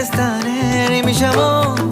গুলবেস্তানের মিশাবো